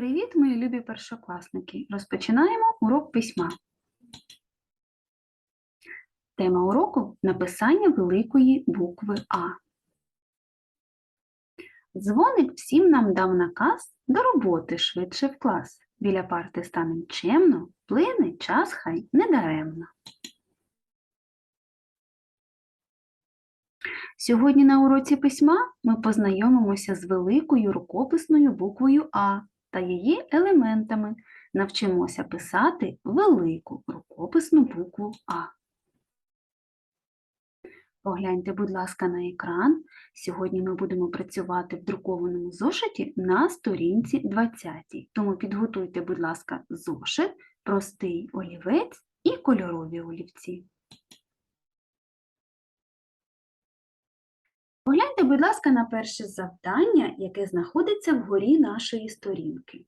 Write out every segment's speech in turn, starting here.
Привіт, мої любі першокласники! Розпочинаємо урок письма. Тема уроку написання великої букви А. Дзвоник всім нам дав наказ до роботи швидше в клас. Біля парти станем чемно, плине час хай недаремно. Сьогодні на уроці письма ми познайомимося з великою рукописною буквою А та її елементами. Навчимося писати велику рукописну букву А. Погляньте, будь ласка, на екран. Сьогодні ми будемо працювати в друкованому зошиті на сторінці 20. Тому підготуйте, будь ласка, зошит, простий олівець і кольорові олівці. Погляньте, будь ласка, на перше завдання, яке знаходиться вгорі нашої сторінки.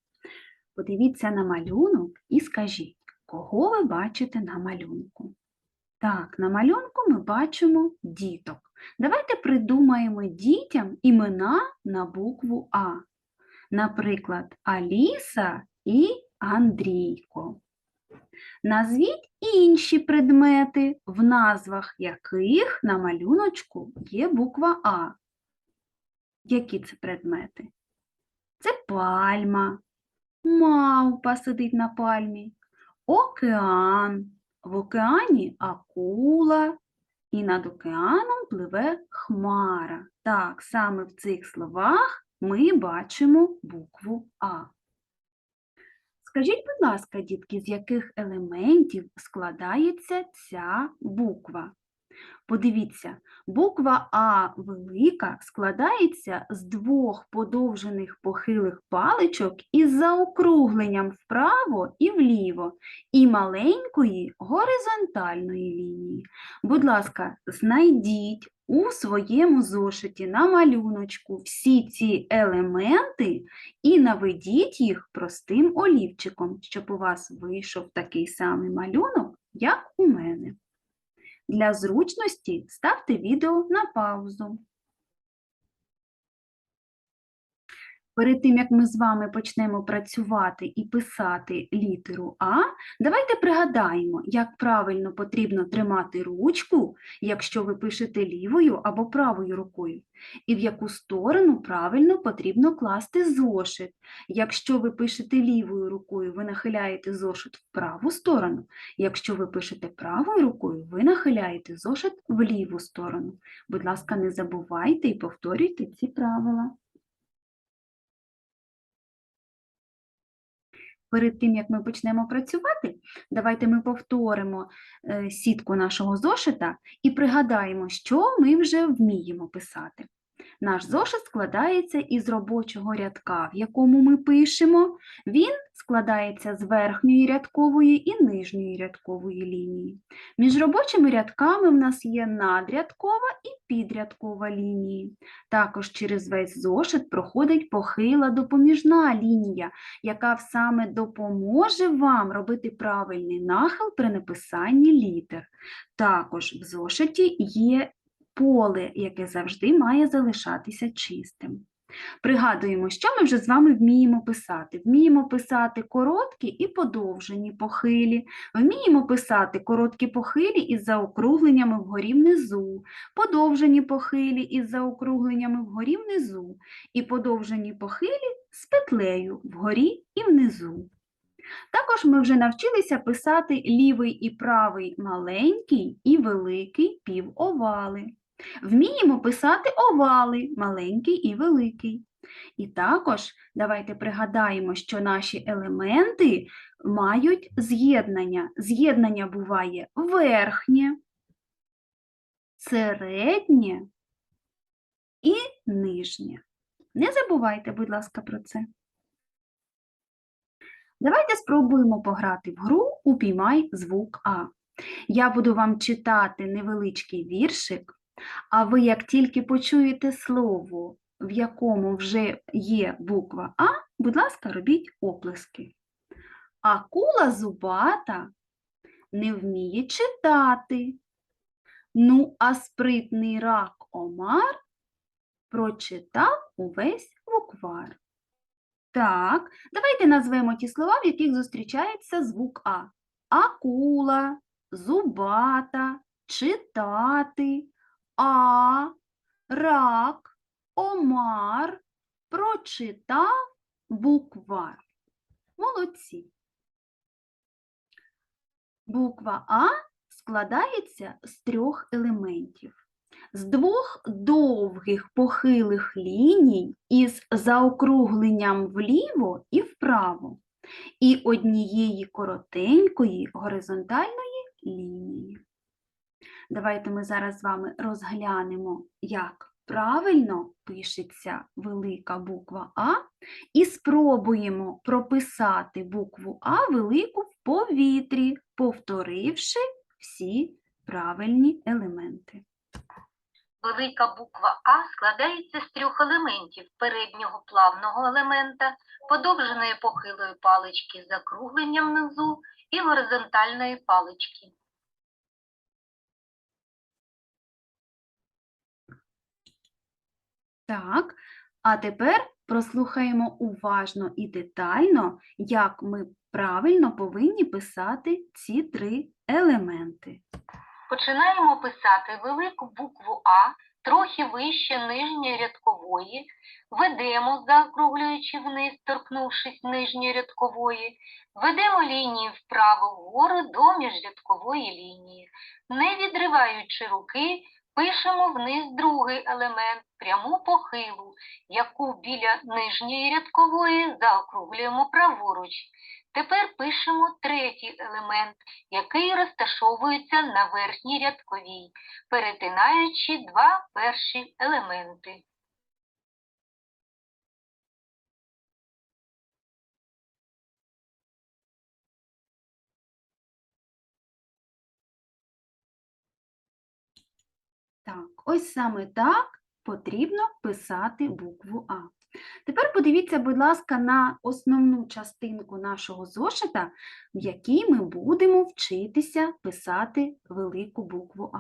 Подивіться на малюнок і скажіть, кого ви бачите на малюнку? Так, на малюнку ми бачимо діток. Давайте придумаємо дітям імена на букву А. Наприклад, Аліса і Андрійко. Назвіть інші предмети, в назвах яких на малюночку є буква А. Які це предмети? Це пальма, мавпа сидить на пальмі, океан. В океані акула, і над океаном пливе хмара. Так, саме в цих словах ми бачимо букву А. Скажіть, будь ласка, дітки, з яких елементів складається ця буква? Подивіться, буква А велика складається з двох подовжених похилих паличок із заокругленням вправо і вліво, і маленької горизонтальної лінії. Будь ласка, знайдіть у своєму зошиті на малюночку всі ці елементи і наведіть їх простим олівчиком, щоб у вас вийшов такий самий малюнок, як у мене. Для зручності ставте відео на паузу. Перед тим, як ми з вами почнемо працювати і писати літеру А, давайте пригадаємо, як правильно потрібно тримати ручку, якщо ви пишете лівою або правою рукою, і в яку сторону правильно потрібно класти зошит. Якщо ви пишете лівою рукою, ви нахиляєте зошит в праву сторону, якщо ви пишете правою рукою, ви нахиляєте зошит в ліву сторону. Будь ласка, не забувайте і повторюйте ці правила. Перед тим, як ми почнемо працювати, давайте ми повторимо е, сітку нашого зошита і пригадаємо, що ми вже вміємо писати. Наш зошит складається із робочого рядка, в якому ми пишемо. Він складається з верхньої рядкової і нижньої рядкової лінії. Між робочими рядками в нас є надрядкова і підрядкова лінії. Також через весь зошит проходить похила допоміжна лінія, яка саме допоможе вам робити правильний нахил при написанні літер. Також в зошиті є поле, яке завжди має залишатися чистим. Пригадуємо, що ми вже з вами вміємо писати. Вміємо писати короткі і подовжені похилі, вміємо писати короткі похилі із заокругленнями вгорі внизу, подовжені похилі із заокругленнями вгорі внизу, і подовжені похилі з петлею вгорі і внизу. Також ми вже навчилися писати лівий і правий маленький і великий півовали. Вміємо писати овали, маленький і великий. І також давайте пригадаємо, що наші елементи мають з'єднання. З'єднання буває верхнє, середнє і нижнє. Не забувайте, будь ласка, про це. Давайте спробуємо пограти в гру Упіймай звук А. Я буду вам читати невеличкий віршик. А ви, як тільки почуєте слово, в якому вже є буква А, будь ласка, робіть оплески. Акула зубата не вміє читати. Ну, а спритний рак Омар прочитав увесь буквар. Так, давайте назвемо ті слова, в яких зустрічається звук А. Акула, зубата, читати, а, рак, омар, прочитав, буква. Молодці. Буква А складається з трьох елементів. З двох довгих похилих ліній із заокругленням вліво і вправо, і однієї коротенької горизонтальної лінії. Давайте ми зараз з вами розглянемо, як правильно пишеться велика буква А, і спробуємо прописати букву А велику в повітрі, повторивши всі правильні елементи. Велика буква А складається з трьох елементів переднього плавного елемента, подовженої похилої палички з закругленням внизу і горизонтальної палички. Так, а тепер прослухаємо уважно і детально, як ми правильно повинні писати ці три елементи. Починаємо писати велику букву А трохи вище нижньої рядкової, ведемо, заокруглюючи вниз, торкнувшись нижньої рядкової, ведемо лінію вправо вгору до міжрядкової лінії. Не відриваючи руки, пишемо вниз другий елемент, пряму похилу, яку біля нижньої рядкової заокруглюємо праворуч. Тепер пишемо третій елемент, який розташовується на верхній рядковій, перетинаючи два перші елементи. Ось саме так потрібно писати букву А. Тепер подивіться, будь ласка, на основну частинку нашого зошита, в якій ми будемо вчитися писати велику букву А.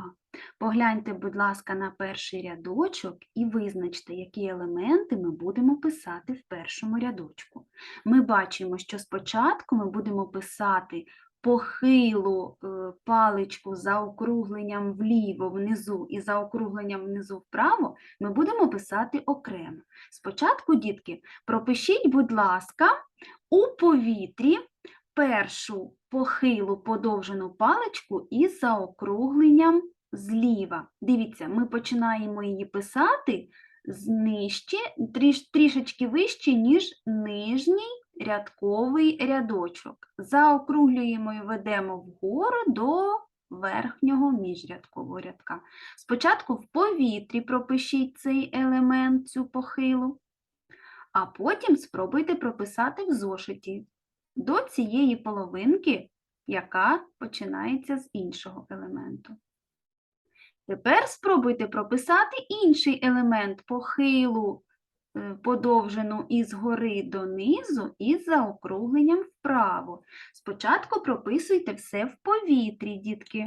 Погляньте, будь ласка, на перший рядочок і визначте, які елементи ми будемо писати в першому рядочку. Ми бачимо, що спочатку ми будемо писати похилу е, паличку за округленням вліво внизу і за округленням внизу вправо, ми будемо писати окремо. Спочатку, дітки, пропишіть, будь ласка, у повітрі першу похилу подовжену паличку із заокругленням зліва. Дивіться, ми починаємо її писати з нижче, тріш, трішечки вище, ніж нижній рядковий рядочок. Заокруглюємо і ведемо вгору до верхнього міжрядкового рядка. Спочатку в повітрі пропишіть цей елемент, цю похилу, а потім спробуйте прописати в зошиті до цієї половинки, яка починається з іншого елементу. Тепер спробуйте прописати інший елемент похилу, подовжену із гори донизу із заокругленням вправо. Спочатку прописуйте все в повітрі, дітки.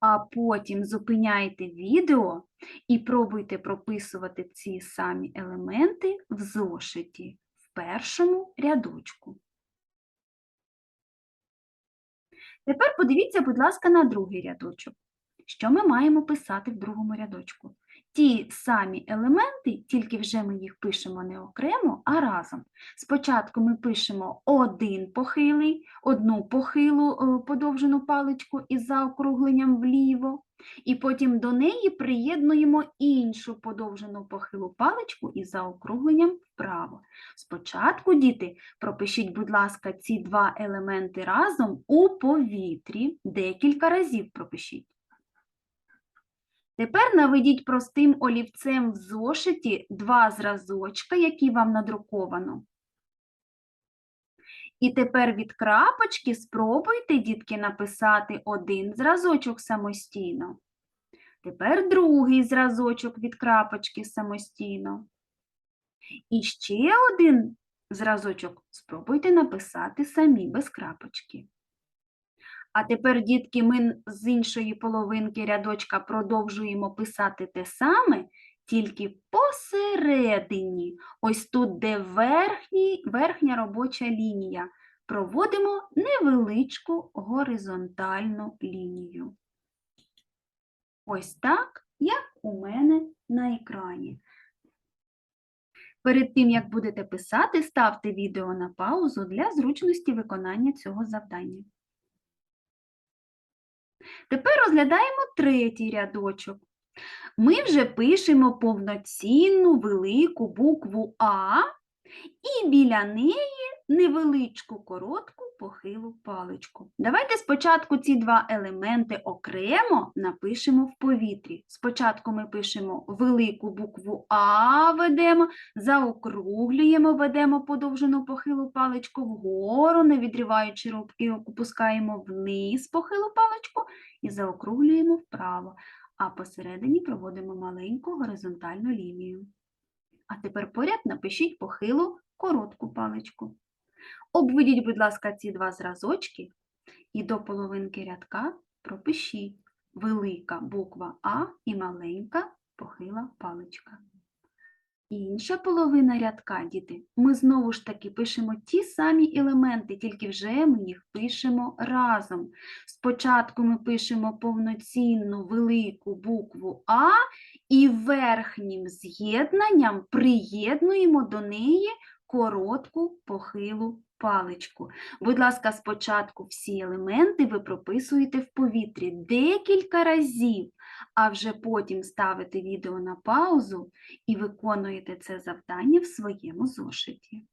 А потім зупиняйте відео і пробуйте прописувати ці самі елементи в зошиті в першому рядочку. Тепер подивіться, будь ласка, на другий рядочок. Що ми маємо писати в другому рядочку? Ті самі елементи, тільки вже ми їх пишемо не окремо, а разом. Спочатку ми пишемо один похилий, одну похилу е, подовжену паличку із заокругленням вліво, і потім до неї приєднуємо іншу подовжену похилу паличку із заокругленням вправо. Спочатку, діти, пропишіть, будь ласка, ці два елементи разом у повітрі, декілька разів пропишіть. Тепер наведіть простим олівцем в зошиті два зразочка, які вам надруковано. І тепер від крапочки спробуйте, дітки, написати один зразочок самостійно. Тепер другий зразочок від крапочки самостійно. І ще один зразочок спробуйте написати самі без крапочки. А тепер, дітки, ми з іншої половинки рядочка продовжуємо писати те саме тільки посередині, ось тут, де верхній, верхня робоча лінія, проводимо невеличку горизонтальну лінію. Ось так, як у мене на екрані. Перед тим, як будете писати, ставте відео на паузу для зручності виконання цього завдання. Тепер розглядаємо третій рядочок. Ми вже пишемо повноцінну велику букву А і біля неї невеличку коротку похилу паличку. Давайте спочатку ці два елементи окремо напишемо в повітрі. Спочатку ми пишемо велику букву А, ведемо, заокруглюємо, ведемо подовжену похилу паличку вгору, не відриваючи рук, і опускаємо вниз похилу паличку і заокруглюємо вправо а посередині проводимо маленьку горизонтальну лінію. А тепер поряд напишіть похилу коротку паличку. Обведіть, будь ласка, ці два зразочки і до половинки рядка пропишіть велика буква А і маленька похила паличка. Інша половина рядка, діти, ми знову ж таки пишемо ті самі елементи, тільки вже ми їх пишемо разом. Спочатку ми пишемо повноцінну велику букву А і верхнім з'єднанням приєднуємо до неї коротку похилу паличку. Будь ласка, спочатку всі елементи ви прописуєте в повітрі декілька разів, а вже потім ставите відео на паузу і виконуєте це завдання в своєму зошиті.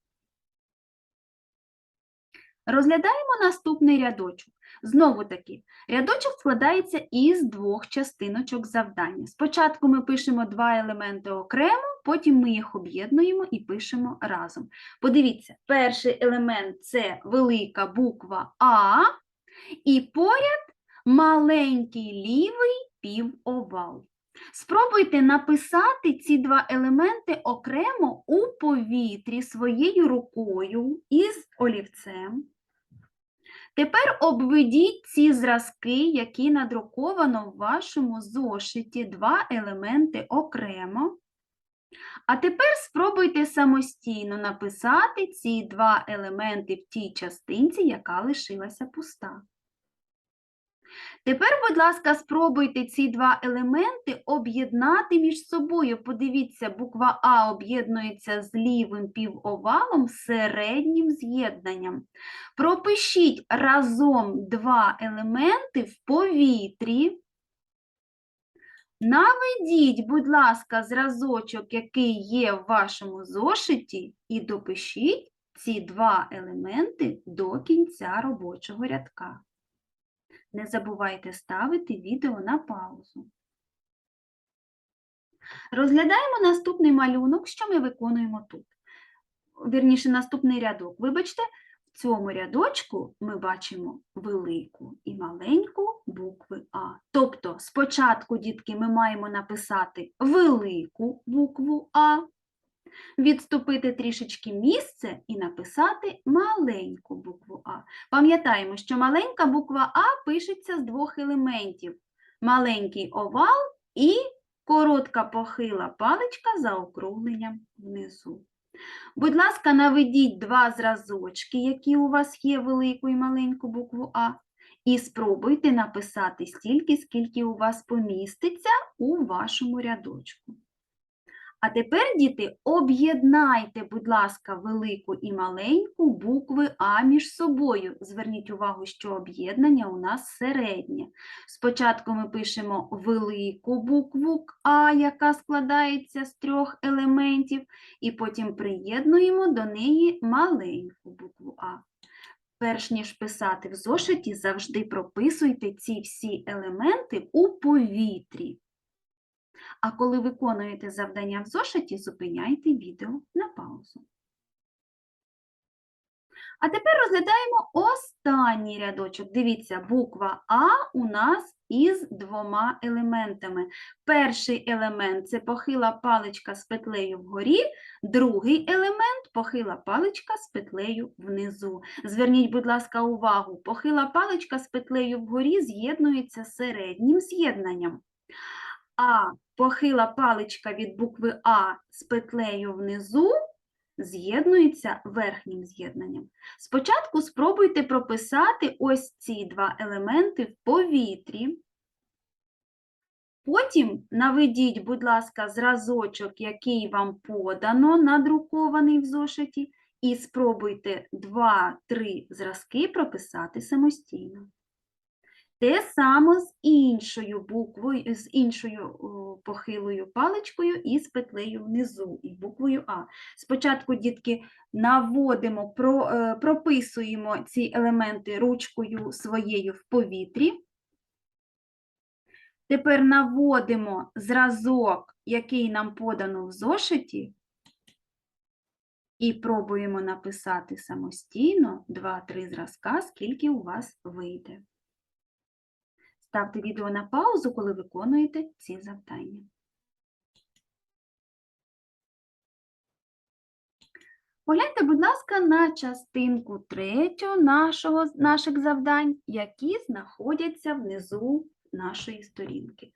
Розглядаємо наступний рядочок. Знову таки, рядочок складається із двох частиночок завдання. Спочатку ми пишемо два елементи окремо, потім ми їх об'єднуємо і пишемо разом. Подивіться, перший елемент це велика буква А, і поряд маленький лівий півовал. Спробуйте написати ці два елементи окремо у повітрі своєю рукою із олівцем. Тепер обведіть ці зразки, які надруковано в вашому зошиті, два елементи окремо. А тепер спробуйте самостійно написати ці два елементи в тій частинці, яка лишилася пуста. Тепер, будь ласка, спробуйте ці два елементи об'єднати між собою. Подивіться, буква А об'єднується з лівим півовалом середнім з'єднанням. Пропишіть разом два елементи в повітрі. Наведіть, будь ласка, зразочок, який є в вашому зошиті, і допишіть ці два елементи до кінця робочого рядка. Не забувайте ставити відео на паузу. Розглядаємо наступний малюнок, що ми виконуємо тут. Вірніше, наступний рядок. Вибачте, в цьому рядочку ми бачимо велику і маленьку букви А. Тобто, спочатку, дітки, ми маємо написати велику букву А, відступити трішечки місце і написати маленьку букву А. Пам'ятаємо, що маленька буква А пишеться з двох елементів: маленький овал і коротка похила паличка за округленням внизу. Будь ласка, наведіть два зразочки, які у вас є велику і маленьку букву А, і спробуйте написати стільки, скільки у вас поміститься у вашому рядочку. А тепер, діти, об'єднайте, будь ласка, велику і маленьку букви А між собою. Зверніть увагу, що об'єднання у нас середнє. Спочатку ми пишемо велику букву А, яка складається з трьох елементів, і потім приєднуємо до неї маленьку букву А. Перш ніж писати в зошиті, завжди прописуйте ці всі елементи у повітрі. А коли виконуєте завдання в зошиті, зупиняйте відео на паузу. А тепер розглядаємо останній рядочок. Дивіться, буква А у нас із двома елементами. Перший елемент це похила паличка з петлею вгорі, другий елемент похила паличка з петлею внизу. Зверніть, будь ласка, увагу, похила паличка з петлею вгорі з'єднується з середнім з'єднанням. А похила паличка від букви А з петлею внизу з'єднується верхнім з'єднанням. Спочатку спробуйте прописати ось ці два елементи в повітрі. Потім наведіть, будь ласка, зразочок, який вам подано, надрукований в зошиті, і спробуйте 2-3 зразки прописати самостійно. Те саме з іншою буквою, з іншою похилою паличкою і з петлею внизу, і буквою А. Спочатку, дітки, наводимо, е, прописуємо ці елементи ручкою своєю в повітрі. Тепер наводимо зразок, який нам подано в зошиті, і пробуємо написати самостійно 2-3 зразка, скільки у вас вийде. Ставте відео на паузу, коли виконуєте ці завдання. Погляньте, будь ласка, на частинку третю нашого, наших завдань, які знаходяться внизу нашої сторінки.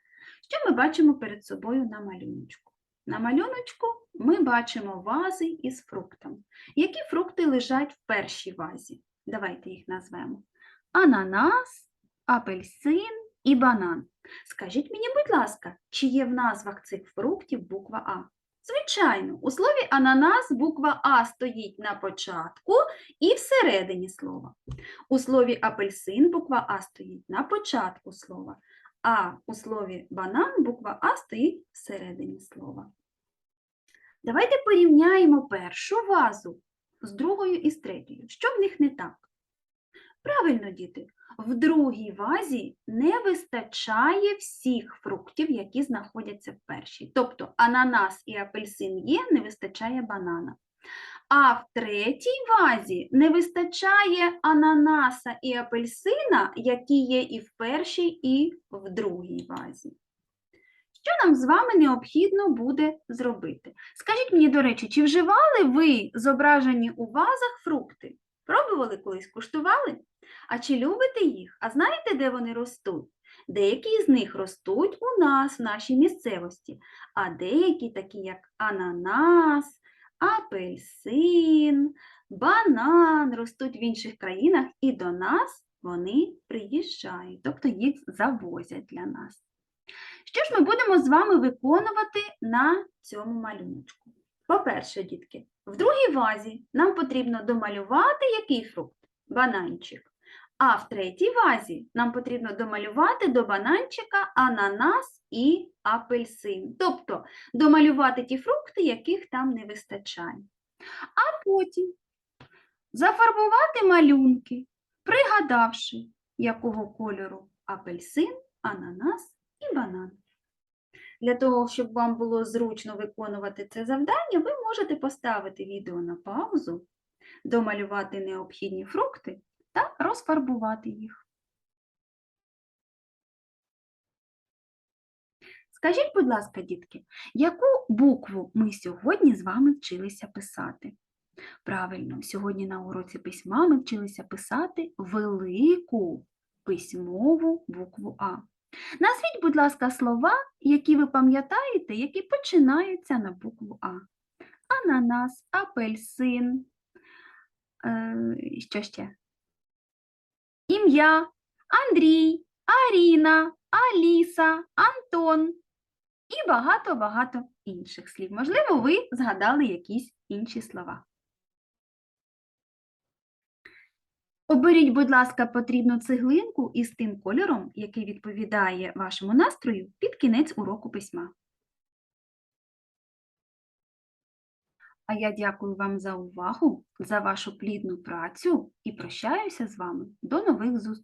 Що ми бачимо перед собою на малюночку? На малюночку ми бачимо вази із фруктами. Які фрукти лежать в першій вазі? Давайте їх назвемо. Ананас, апельсин і банан. Скажіть мені, будь ласка, чи є в назвах цих фруктів буква А? Звичайно, у слові ананас буква А стоїть на початку і всередині слова. У слові апельсин буква А стоїть на початку слова, а у слові банан буква А стоїть всередині слова. Давайте порівняємо першу вазу з другою і з третьою. Що в них не так? Правильно, діти, в другій вазі не вистачає всіх фруктів, які знаходяться в першій. Тобто ананас і апельсин є, не вистачає банана. А в третій вазі не вистачає ананаса і апельсина, які є і в першій, і в другій вазі. Що нам з вами необхідно буде зробити? Скажіть мені, до речі, чи вживали ви зображені у вазах фрукти? Пробували колись, куштували? А чи любите їх? А знаєте, де вони ростуть? Деякі з них ростуть у нас, в нашій місцевості, а деякі, такі як ананас, апельсин, банан, ростуть в інших країнах, і до нас вони приїжджають, тобто їх завозять для нас. Що ж ми будемо з вами виконувати на цьому малюночку? По-перше, дітки, в другій вазі нам потрібно домалювати який фрукт? Бананчик. А в третій вазі нам потрібно домалювати до бананчика ананас і апельсин. Тобто домалювати ті фрукти, яких там не вистачає. А потім зафарбувати малюнки, пригадавши, якого кольору апельсин, ананас і банан. Для того, щоб вам було зручно виконувати це завдання, ви можете поставити відео на паузу, домалювати необхідні фрукти та розфарбувати їх. Скажіть, будь ласка, дітки, яку букву ми сьогодні з вами вчилися писати? Правильно, сьогодні на уроці письма ми вчилися писати велику письмову букву А. Назвіть, будь ласка, слова, які ви пам'ятаєте, які починаються на букву А. Ананас, апельсин. Е, що ще? Ім'я Андрій, Аріна, Аліса, Антон і багато-багато інших слів. Можливо, ви згадали якісь інші слова. Оберіть, будь ласка, потрібну цеглинку із тим кольором, який відповідає вашому настрою під кінець уроку письма. А я дякую вам за увагу, за вашу плідну працю і прощаюся з вами. До нових зустрічей!